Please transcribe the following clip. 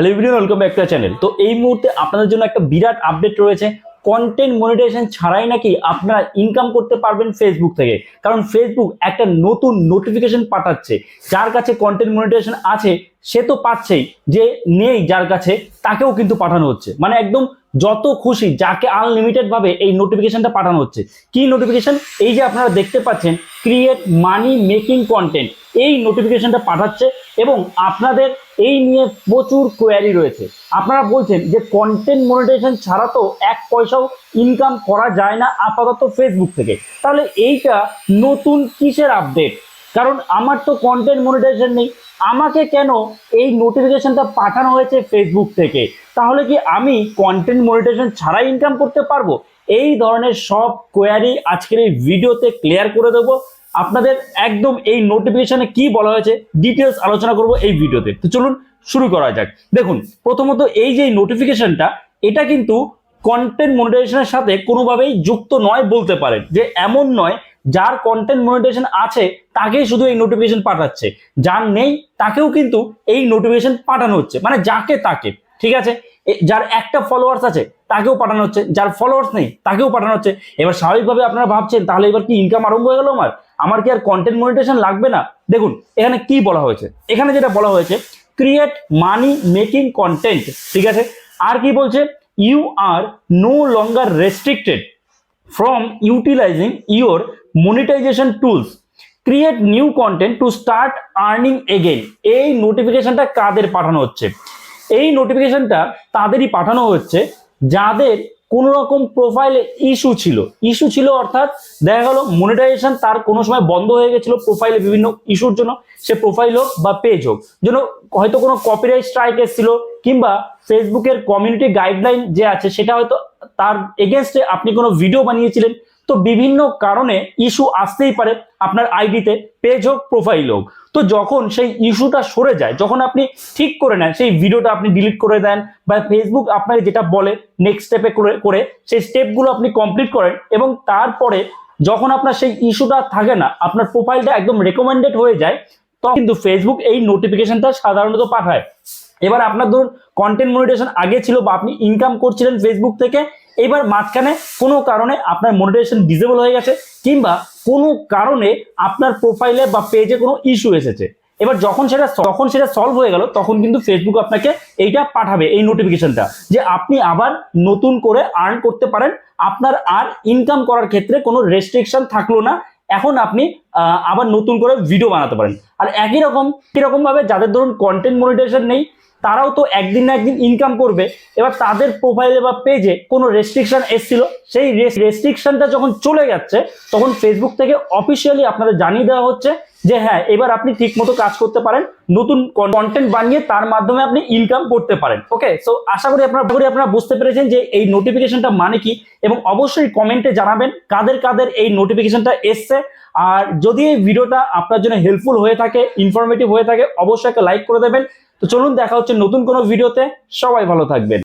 Hello video welcome back to channel তো এই মুহূর্তে আপনাদের জন্য একটা বিরাট আপডেট রয়েছে। কন্টেন্ট মনিটাইজেশন ছাড়াই নাকি আপনারা ইনকাম করতে পারবেন ফেসবুক থেকে। কারণ ফেসবুক একটা নতুন নোটিফিকেশন পাঠাচ্ছে। যার কাছে কন্টেন্ট মনিটাইজেশন আছে, সে তো পাচ্ছেই। যে নেই, যার কাছে, তাকেও কিন্তু পাঠানো হচ্ছে। মানে একদম যত খুশি, যাকে আনলিমিটেড ভাবে এই নোটিফিকেশনটা পাঠানো হচ্ছে। কি নোটিফিকেশন এই যে আপনারা দেখতে পাচ্ছেন ক্রিয়েট মানি মেকিং কন্টেন্ট এই নোটিফিকেশনটা পাঠাচ্ছে এবং আপনাদের এই নিয়ে প্রচুর কোয়ারি রয়েছে। আপনারা বলছেন যে কন্টেন্ট মনিটাইজেশন ছাড়া তো এক পয়সাও ইনকাম করা যায় না, আপাতত ফেসবুক থেকে। তাহলে এইটা নতুন কিসের আপডেট কারণ আমার তো কন্টেন্ট মনিটাইজেশন নেই। আমাকে কেন এই নোটিফিকেশনটা পাঠানো হয়েছে ফেসবুক থেকে? তাহলে কি আমি কন্টেন্ট মনিটাইজেশন ছাড়াই ইনকাম করতে পারব? এই ধরনের সব কোয়ারি আজকের এই ভিডিওতে ক্লিয়ার করে দেবো। আপনাদের একদম এই নোটিফিকেশনে কি বলা হয়েছে ডিটেলস আলোচনা করব এই ভিডিওতে। তো চলুন শুরু করা যাক। দেখুন, প্রথমত এই যে নোটিফিকেশনটা এটা কিন্তু কন্টেন্ট মনিটাইজেশনের সাথে কোনোভাবেই যুক্ত নয় বলতে পারেন। যে এমন নয়, যার কন্টেন্ট মনিটাইজেশন আছে, তাকেই শুধু এই নোটিফিকেশন পাঠাচ্ছে। যার নেই, তাকেও কিন্তু এই নোটিফিকেশন পাঠানো হচ্ছে। মানে যাকে তাকে, ঠিক আছে? যার একটা ফলোয়ার্স আছে, তাকেও পাঠানো হচ্ছে। যার ফলোয়ার্স নেই, তাকেও পাঠানো হচ্ছে। এবার স্বাভাবিকভাবে আপনারা ভাবছেন, তাহলে এবার কি ইনকাম আরম্ভ হয়ে গেল আমার? আমার কি আর কন্টেন্ট মনিটেশন লাগবে না? দেখুন, এখানে কি বলা হয়েছে? এখানে যেটা বলা হয়েছে ক্রিয়েট মানি মেকিং কন্টেন্ট ঠিক আছে? আর কি বলছে? You are no longer restricted from utilising your monetisation tools create new content to start earning again এই নোটিফিকেশনটা কাদের পাঠানো হচ্ছে? এই নোটিফিকেশনটা তাদেরই পাঠানো হচ্ছে যাদের কোনো রকম প্রোফাইলে ইস্যু ছিল। ইস্যু ছিল অর্থাৎ দেখা গেল মনিটাইজেশন তার কোনো সময় বন্ধ হয়ে গেছিল প্রোফাইলে বিভিন্ন ইস্যুর জন্য। সে প্রোফাইল হোক বা পেজ হোক। যেন হয়তো কোনো কপিরাইট স্ট্রাইক এসেছিল কিংবা ফেসবুকের কমিউনিটি গাইডলাইন যে আছে সেটা হয়তো তার এগেনস্টে আপনি কোনো ভিডিও বানিয়েছিলেন। তো বিভিন্ন কারণে ইস্যু আসতেই পারে। আপনার আইডিতে পেজ হোক প্রোফাইল হোক। তো যখন সেই ইস্যুটা সরে যায়, যখন আপনি ঠিক করে নেন, সেই ভিডিওটা আপনি ডিলিট করে দেন বা ফেসবুক আপনাকে যেটা বলে নেক্সট স্টেপে করে করে সেই স্টেপগুলো আপনি কমপ্লিট করেন এবং তারপরে যখন আপনার সেই ইস্যুটা থাকে না, আপনার প্রোফাইলটা একদম রেকমেন্ডেড হয়ে যায়, তখন কিন্তু ফেসবুক এই নোটিফিকেশনটা সাধারণত পাঠায়। এবার আপনার ধরুন কন্টেন্ট মনিটেশন আগে ছিল বা আপনি ইনকাম করছিলেন ফেসবুক থেকে এবার মাঝখানে কোনো কারণে আপনার মনিটেশন ডিসেবল হয়ে গেছে, কিংবা কোনো কারণে আপনার প্রোফাইলে বা পেজে কোনো ইস্যু এসেছে। এবার যখন সেটা যখন সেটা সলভ হয়ে গেল, তখন কিন্তু ফেসবুক আপনাকে এইটা পাঠাবে, এই নোটিফিকেশনটা যে আপনি আবার নতুন করে আর্ন করতে পারেন। আপনার আর ইনকাম করার ক্ষেত্রে কোনো রেস্ট্রিকশন থাকল না। এখন আপনি আবার নতুন করে ভিডিও বানাতে পারেন। আর একই রকম কীরকম ভাবে যাদের ধরুন কন্টেন্ট মনিটাইজেশন নেই তারাও তো একদিন না একদিন ইনকাম করবে। এবার তাদের প্রোফাইলে বা পেজে কোনো রেস্ট্রিকশন এসেছিল। সেই রেস্ট্রিকশনটা যখন চলে যাচ্ছে, তখন ফেসবুক থেকে অফিসিয়ালি আপনাদের জানিয়ে দেওয়া হচ্ছে যে হ্যাঁ এবার আপনি ঠিকমতো কাজ করতে পারেন, নতুন কন্টেন্ট বানিয়ে তার মাধ্যমে আপনি ইনকাম করতে পারেন। ওকে সো আশা করি আপনারা করি আপনারা বুঝতে পেরেছেন যে এই নোটিফিকেশনটা মানে কি এবং অবশ্যই কমেন্টে জানাবেন কাদের কাদের এই নোটিফিকেশনটা এসছে। আর যদি এই ভিডিওটা আপনার জন্য হেল্পফুল হয়ে থাকে ইনফরমেটিভ হয়ে থাকে, অবশ্যই একটা লাইক করে দেবেন। তো চলুন দেখা হচ্ছে নতুন কোনো ভিডিওতে। সবাই ভালো থাকবেন।